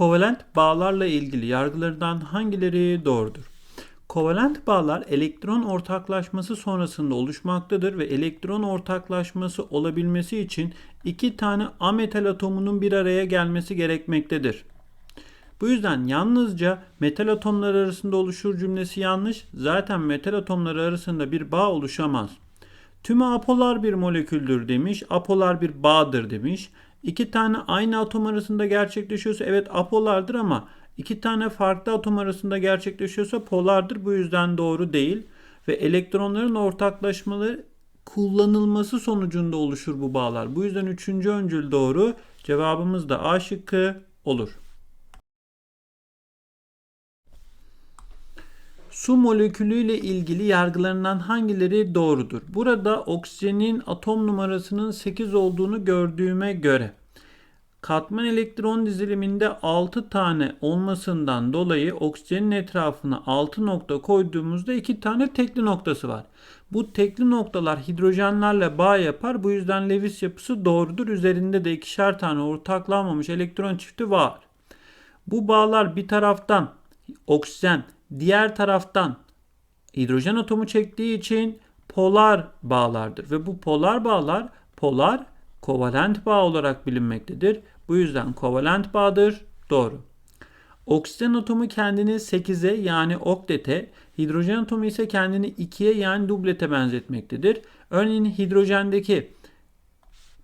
Kovalent bağlarla ilgili yargılardan hangileri doğrudur? Kovalent bağlar elektron ortaklaşması sonrasında oluşmaktadır ve elektron ortaklaşması olabilmesi için iki tane ametal atomunun bir araya gelmesi gerekmektedir. Bu yüzden yalnızca metal atomları arasında oluşur cümlesi yanlış. Zaten metal atomları arasında bir bağ oluşamaz. Tümü apolar bir moleküldür demiş. Apolar bir bağdır demiş. İki tane aynı atom arasında gerçekleşiyorsa evet apolardır ama iki tane farklı atom arasında gerçekleşiyorsa polardır. Bu yüzden doğru değil. Ve elektronların ortaklaşmaları kullanılması sonucunda oluşur bu bağlar. Bu yüzden üçüncü öncül doğru. Cevabımız da A şıkkı olur. Su molekülüyle ilgili yargılarından hangileri doğrudur? Burada oksijenin atom numarasının 8 olduğunu gördüğüme göre katman elektron diziliminde 6 tane olmasından dolayı oksijenin etrafına 6 nokta koyduğumuzda 2 tane tekli noktası var. Bu tekli noktalar hidrojenlerle bağ yapar. Bu yüzden Lewis yapısı doğrudur. Üzerinde de ikişer tane ortaklanmamış elektron çifti var. Bu bağlar bir taraftan oksijen, diğer taraftan hidrojen atomu çektiği için polar bağlardır ve bu polar bağlar polar kovalent bağ olarak bilinmektedir. Bu yüzden kovalent bağdır. Doğru. Oksijen atomu kendini 8'e yani oktete, hidrojen atomu ise kendini 2'ye yani dublete benzetmektedir. Örneğin hidrojendeki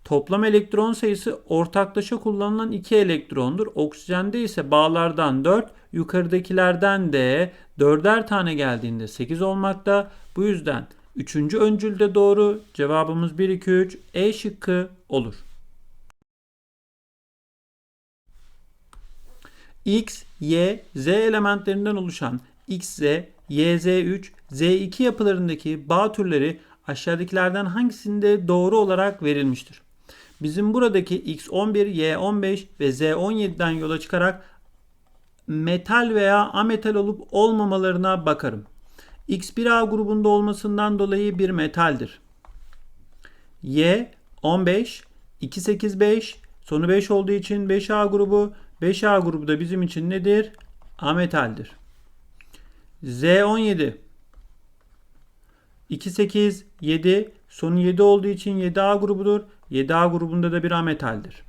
toplam elektron sayısı ortaklaşa kullanılan 2 elektrondur. Oksijende ise bağlardan 4, yukarıdakilerden de 4'er tane geldiğinde 8 olmakta. Bu yüzden 3. öncülde doğru. Cevabımız 1 2 3 E şıkkı olur. X, Y, Z elementlerinden oluşan XZ, YZ3, Z2 yapılarındaki bağ türleri aşağıdakilerden hangisinde doğru olarak verilmiştir? Bizim buradaki X11, Y15 ve Z17'den yola çıkarak metal veya ametal olup olmamalarına bakarım. X1A grubunda olmasından dolayı bir metaldir. Y 15, 285, sonu 5 olduğu için 5A grubu, 5A grubu da bizim için nedir? Ametaldir. Z17 28, 7, sonu 7 olduğu için 7A grubudur. 7A grubunda da bir ametaldir.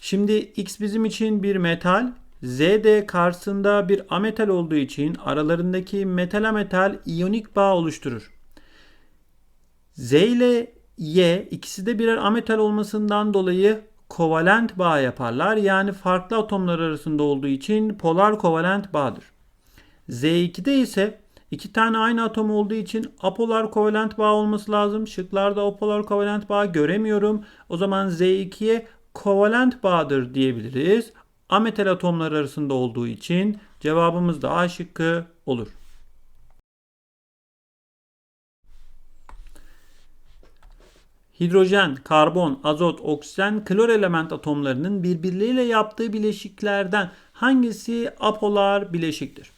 Şimdi X bizim için bir metal, Z de karşısında bir ametal olduğu için aralarındaki metal ametal iyonik bağ oluşturur. Z ile Y ikisi de birer ametal olmasından dolayı kovalent bağ yaparlar. Yani farklı atomlar arasında olduğu için polar kovalent bağdır. Z2'de ise iki tane aynı atom olduğu için apolar kovalent bağ olması lazım. Şıklarda apolar kovalent bağ göremiyorum. O zaman Z2'ye kovalent bağdır diyebiliriz. Ametal atomlar arasında olduğu için cevabımız da A şıkkı olur. Hidrojen, karbon, azot, oksijen, klor element atomlarının birbirleriyle yaptığı bileşiklerden hangisi apolar bileşiktir?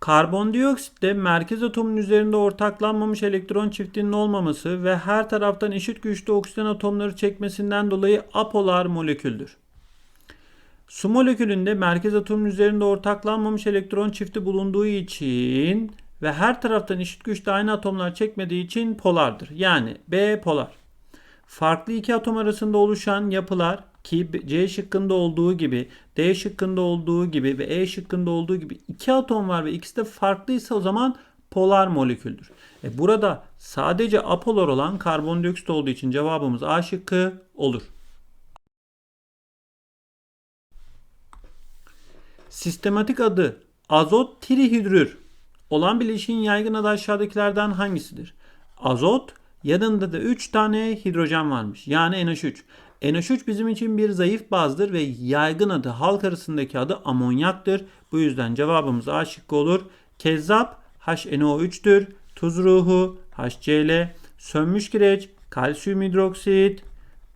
Karbondioksitte merkez atomun üzerinde ortaklanmamış elektron çiftinin olmaması ve her taraftan eşit güçte oksijen atomları çekmesinden dolayı apolar moleküldür. Su molekülünde merkez atomun üzerinde ortaklanmamış elektron çifti bulunduğu için ve her taraftan eşit güçte aynı atomlar çekmediği için polardır. Yani B polar. Farklı iki atom arasında oluşan yapılar ki C şıkkında olduğu gibi, D şıkkında olduğu gibi ve E şıkkında olduğu gibi iki atom var ve ikisi de farklıysa o zaman polar moleküldür. E burada sadece apolar olan karbondioksit olduğu için cevabımız A şıkkı olur. Sistematik adı azot trihidrür olan bileşiğin yaygın adı aşağıdakilerden hangisidir? Azot yanında da 3 tane hidrojen varmış. Yani NH3. NH3 bizim için bir zayıf bazdır ve yaygın adı halk arasındaki adı amonyaktır. Bu yüzden cevabımız A şıkkı olur. Kezzap HNO3'tür. Tuz ruhu HCl. Sönmüş kireç kalsiyum hidroksit.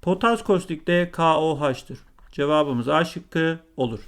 Potas kostik de KOH'tır. Cevabımız A şıkkı olur.